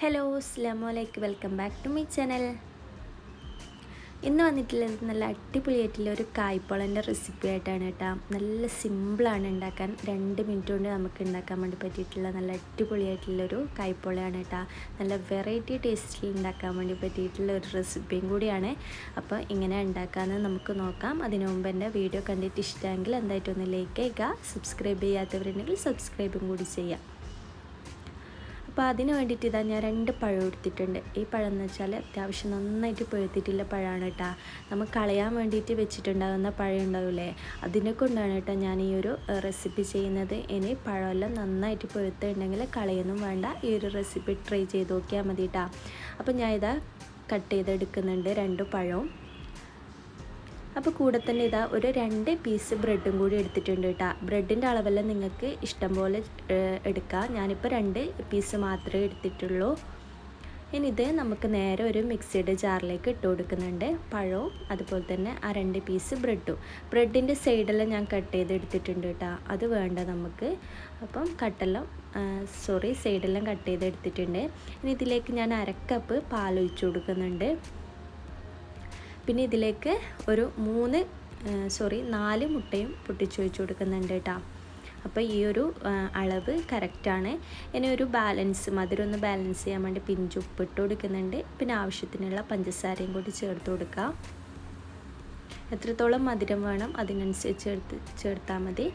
Hello അസ്ലാം വലൈക്കും welcome back to my channel. ഇന്ന് വന്നിട്ടുള്ളത് നല്ല അടിപൊളിയായിട്ടുള്ള ഒരു കായ്പോളന്റെ റെസിപ്പി ആയിട്ടാണ് കേട്ടോ. നല്ല സിമ്പിളാണ് ഉണ്ടാക്കാൻ. രണ്ട് മിനിറ്റ് കൊണ്ട് നമുക്ക് ഉണ്ടാക്കാൻ വേണ്ടി പറ്റിയിട്ടുള്ള നല്ല അടിപൊളിയായിട്ടുള്ളൊരു കായ്പോളയാണ് കേട്ടോ. നല്ല വെറൈറ്റി ടേസ്റ്റിൽ ഉണ്ടാക്കാൻ വേണ്ടി പറ്റിയിട്ടുള്ള ഒരു റെസിപ്പിയും കൂടിയാണ്. അപ്പോൾ ഇങ്ങനെ ഉണ്ടാക്കാമെന്ന് നമുക്ക് നോക്കാം. അതിനു മുമ്പ് എന്റെ വീഡിയോ കണ്ടിട്ട് ഇഷ്ടമെങ്കിൽ എന്തായിട്ടൊന്ന് ലൈക്ക് ചെയ്യുക. സബ്സ്ക്രൈബ് ചെയ്യാത്തവരുണ്ടെങ്കിൽ സബ്സ്ക്രൈബും കൂടി ചെയ്യാം. അപ്പോൾ അതിന് വേണ്ടിയിട്ട് ഇതാ ഞാൻ രണ്ട് പഴം എടുത്തിട്ടുണ്ട്. ഈ പഴം എന്ന് വെച്ചാൽ അത്യാവശ്യം നന്നായിട്ട് പഴുത്തിട്ടുള്ള പഴമാണ് കേട്ടോ. നമുക്ക് കളയാൻ വേണ്ടിയിട്ട് വെച്ചിട്ടുണ്ടാകുന്ന പഴം ഉണ്ടാവില്ലേ? അതിനെ കൊണ്ടാണ് കേട്ടോ ഞാൻ ഈ ഒരു റെസിപ്പി ചെയ്യുന്നത്. ഇനി പഴമെല്ലാം നന്നായിട്ട് പഴുത്തുണ്ടെങ്കിൽ കളയൊന്നും വേണ്ട. ഈ ഒരു റെസിപ്പി ട്രൈ ചെയ്ത് നോക്കിയാൽ മതി കേട്ടോ. അപ്പോൾ ഞാൻ ഇതാ കട്ട് ചെയ്തെടുക്കുന്നുണ്ട് രണ്ട് പഴവും. അപ്പോൾ കൂടെ തന്നെ ഇതാ ഒരു രണ്ട് പീസ് ബ്രെഡും കൂടി എടുത്തിട്ടുണ്ട് കേട്ടോ. ബ്രെഡിന്റെ അളവെല്ലാം നിങ്ങൾക്ക് ഇഷ്ടം പോലെ എടുക്കാം. ഞാനിപ്പോൾ രണ്ട് പീസ് മാത്രമേ എടുത്തിട്ടുള്ളൂ. ഇനി ഇത് നമുക്ക് നേരെ ഒരു മിക്സിയുടെ ജാറിലേക്ക് ഇട്ട് കൊടുക്കുന്നുണ്ട്. പഴവും അതുപോലെ തന്നെ ആ രണ്ട് പീസ് ബ്രെഡും ബ്രെഡിന്റെ സൈഡെല്ലാം ഞാൻ കട്ട് ചെയ്ത് എടുത്തിട്ടുണ്ട് കേട്ടോ. അത് വേണ്ട നമുക്ക്. അപ്പം കട്ടെല്ലാം സോറി സൈഡെല്ലാം കട്ട് ചെയ്ത് എടുത്തിട്ടുണ്ട്. ഇനി ഇതിലേക്ക് ഞാൻ അരക്കപ്പ് പാൽ കൊടുക്കുന്നുണ്ട്. പിന്നെ ഇതിലേക്ക് ഒരു മൂന്ന് സോറി നാല് മുട്ടയും പൊട്ടിച്ചു വെച്ച് കൊടുക്കുന്നുണ്ട് കേട്ടോ. അപ്പോൾ ഈ ഒരു അളവ് കറക്റ്റാണ് ഇനി ഒരു ബാലൻസ് മധുരം ഒന്ന് ബാലൻസ് ചെയ്യാൻ വേണ്ടി പിഞ്ച് ഉപ്പിട്ട് കൊടുക്കുന്നുണ്ട്. പിന്നെ ആവശ്യത്തിനുള്ള പഞ്ചസാരയും കൂടി ചേർത്ത് കൊടുക്കുക എത്രത്തോളം മധുരം വേണം അതിനനുസരിച്ച് ചേർത്ത് ചേർത്താൽ മതി.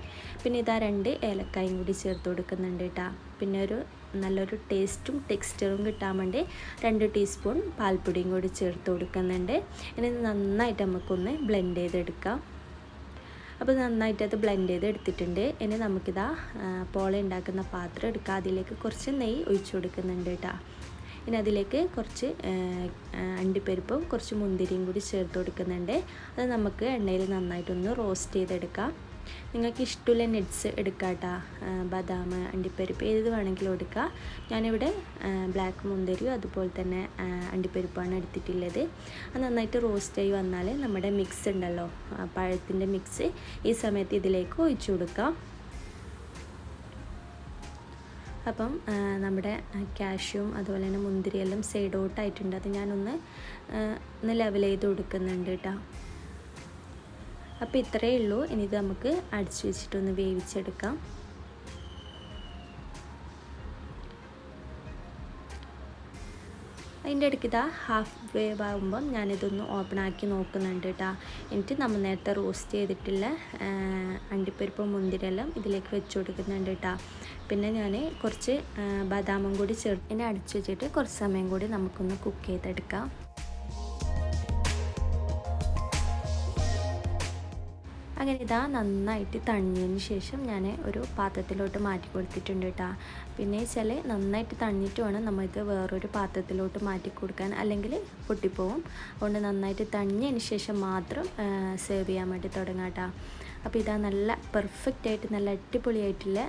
പിന്നെ ഇതാ രണ്ട് ഏലക്കായും കൂടി ചേർത്ത് കൊടുക്കുന്നുണ്ട് കേട്ടോ. പിന്നെ ഒരു നല്ലൊരു ടേസ്റ്റും ടെക്സ്ചറും കിട്ടാൻ വേണ്ടി രണ്ട് ടീസ്പൂൺ പാൽപ്പൊടിയും കൂടി ചേർത്ത് കൊടുക്കുന്നുണ്ട്. ഇനി നന്നായിട്ട് നമുക്കൊന്ന് ബ്ലെൻഡ് ചെയ്തെടുക്കാം. അപ്പോൾ നന്നായിട്ട് അത് ബ്ലെൻഡ് ചെയ്ത് എടുത്തിട്ടുണ്ട് ഇനി നമുക്കിതാ പോള ഉണ്ടാക്കുന്ന പാത്രം എടുക്കുക അതിലേക്ക് കുറച്ച് നെയ്യ് ഒഴിച്ചു കൊടുക്കുന്നുണ്ട് കേട്ടോ. ഇനി അതിലേക്ക് കുറച്ച് അണ്ടിപ്പരിപ്പും കുറച്ച് മുന്തിരിയും കൂടി ചേർത്ത് കൊടുക്കുന്നുണ്ട്. അത് നമുക്ക് എണ്ണയിൽ നന്നായിട്ടൊന്ന് റോസ്റ്റ് ചെയ്തെടുക്കാം. നിങ്ങൾക്ക് ഇഷ്ടമുള്ള നെറ്റ്സ് എടുക്കാട്ടോ ബദാം അണ്ടിപ്പരിപ്പ് ഏത് വേണമെങ്കിലും എടുക്കുക ഞാനിവിടെ ബ്ലാക്ക് മുന്തിരിയും അതുപോലെ തന്നെ അണ്ടിപ്പരിപ്പാണ് എടുത്തിട്ടുള്ളത്. അത് നന്നായിട്ട് റോസ്റ്റ് ആയി വന്നാൽ നമ്മുടെ മിക്സ് ഉണ്ടല്ലോ പഴത്തിന്റെ മിക്സ് ഈ സമയത്ത് ഇതിലേക്ക് ഒഴിച്ചു കൊടുക്കാം. അപ്പം നമ്മുടെ കാഷ്യൂം അതുപോലെ തന്നെ മുന്തിരിയെല്ലാം സൈഡ് ഔട്ടായിട്ടുണ്ട്. അത് ഞാനൊന്ന് ഒന്ന് ലെവൽ ചെയ്ത് കൊടുക്കുന്നുണ്ട് കേട്ടോ അപ്പോൾ ഇത്രയേ ഉള്ളൂ. ഇനി ഇത് നമുക്ക് അടിച്ചു വെച്ചിട്ടൊന്ന് വേവിച്ചെടുക്കാം. അതിന്റെ ഇടയ്ക്ക് ഇതാ ഹാഫ് വേവ് ആകുമ്പം ഞാനിതൊന്ന് ഓപ്പൺ ആക്കി നോക്കുന്നുണ്ട് കേട്ടോ എന്നിട്ട് നമ്മൾ നേരത്തെ റോസ്റ്റ് ചെയ്തിട്ടുള്ള അണ്ടിപ്പരിപ്പും മുന്തിരിയെല്ലാം ഇതിലേക്ക് വെച്ച് കൊടുക്കുന്നുണ്ട് കേട്ടോ. പിന്നെ ഞാൻ കുറച്ച് ബദാമും കൂടി ചേർത്ത് ഇനി അടിച്ചു വെച്ചിട്ട് കുറച്ച് സമയം കൂടി നമുക്കൊന്ന് കുക്ക് ചെയ്തെടുക്കാം. അങ്ങനെ ഇതാ നന്നായിട്ട് തണിഞ്ഞതിന് ശേഷം ഞാൻ ഒരു പാത്രത്തിലോട്ട് മാറ്റി കൊടുത്തിട്ടുണ്ട് കേട്ടോ. പിന്നെ വെച്ചാൽ നന്നായിട്ട് തണിഞ്ഞിട്ട് വേണം നമ്മൾക്ക് വേറൊരു പാത്രത്തിലോട്ട് മാറ്റി കൊടുക്കാൻ. അല്ലെങ്കിൽ പൊട്ടിപ്പോവും. അതുകൊണ്ട് നന്നായിട്ട് തണിഞ്ഞതിന് ശേഷം മാത്രം സേവ് ചെയ്യാൻ വേണ്ടി തുടങ്ങാം കേട്ടോ. അപ്പോൾ ഇതാ നല്ല പെർഫെക്റ്റ് ആയിട്ട് നല്ല അടിപൊളിയായിട്ടുള്ള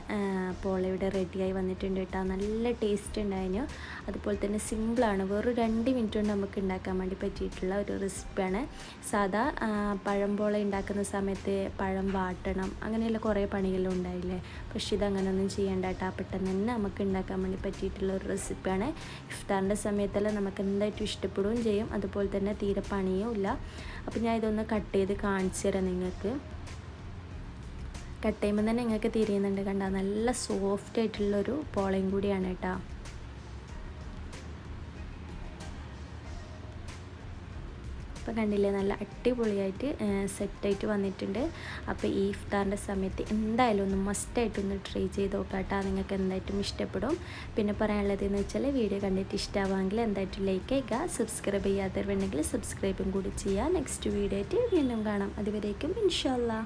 പോള ഇവിടെ റെഡിയായി വന്നിട്ടുണ്ട് കേട്ടോ. നല്ല ടേസ്റ്റ് ഉണ്ടായിരുന്നു. അതുപോലെ തന്നെ സിമ്പിളാണ് വെറും രണ്ട് മിനിറ്റ് കൊണ്ട് നമുക്ക് ഉണ്ടാക്കാൻ വേണ്ടി പറ്റിയിട്ടുള്ള ഒരു റെസിപ്പിയാണ് സാധാ പഴം പോള ഉണ്ടാക്കുന്ന സമയത്ത് പഴം വാട്ടണം അങ്ങനെയുള്ള കുറേ പണികളും ഉണ്ടായില്ലേ? പക്ഷേ ഇതങ്ങനെയൊന്നും ചെയ്യേണ്ട കേട്ടോ. പെട്ടെന്ന് തന്നെ നമുക്ക് ഉണ്ടാക്കാൻ വേണ്ടി പറ്റിയിട്ടുള്ള ഒരു റെസിപ്പിയാണ് ഇഫ്താറിന്റെ സമയത്തെല്ലാം നമുക്ക് എന്തായിട്ടും ഇഷ്ടപ്പെടുകയും ചെയ്യും. അതുപോലെ തന്നെ തീരെ പണിയും ഇല്ല. അപ്പോൾ ഞാൻ ഇതൊന്ന് കട്ട് ചെയ്ത് കാണിച്ചു തരാം നിങ്ങൾക്ക്. കട്ട് ചെയ്യുമ്പോൾ തന്നെ നിങ്ങൾക്ക് തിരിയുന്നുണ്ട് കണ്ട. നല്ല സോഫ്റ്റ് ആയിട്ടുള്ളൊരു പോളയും കൂടിയാണ് കേട്ടോ. അപ്പം കണ്ടില്ലേ നല്ല അടിപൊളിയായിട്ട് സെറ്റായിട്ട് വന്നിട്ടുണ്ട്. അപ്പോൾ ഈ ഇഫ്താറിന്റെ സമയത്ത് എന്തായാലും ഒന്ന് മസ്റ്റായിട്ടൊന്ന് ട്രൈ ചെയ്ത് നോക്കാട്ടോ നിങ്ങൾക്ക് എന്തായിട്ടും ഇഷ്ടപ്പെടും. പിന്നെ പറയാനുള്ളത് എന്ന് വെച്ചാൽ വീഡിയോ കണ്ടിട്ട് ഇഷ്ടമാവുമെങ്കിൽ എന്തായിട്ടും ലൈക്ക് ചെയ്യുക. സബ്സ്ക്രൈബ് ചെയ്യാത്തവരുണ്ടെങ്കിൽ സബ്സ്ക്രൈബും കൂടി ചെയ്യുക. നെക്സ്റ്റ് വീഡിയോ ആയിട്ട് വീണ്ടും കാണാം. അതുവരേക്കും ഇൻഷാല്ലാ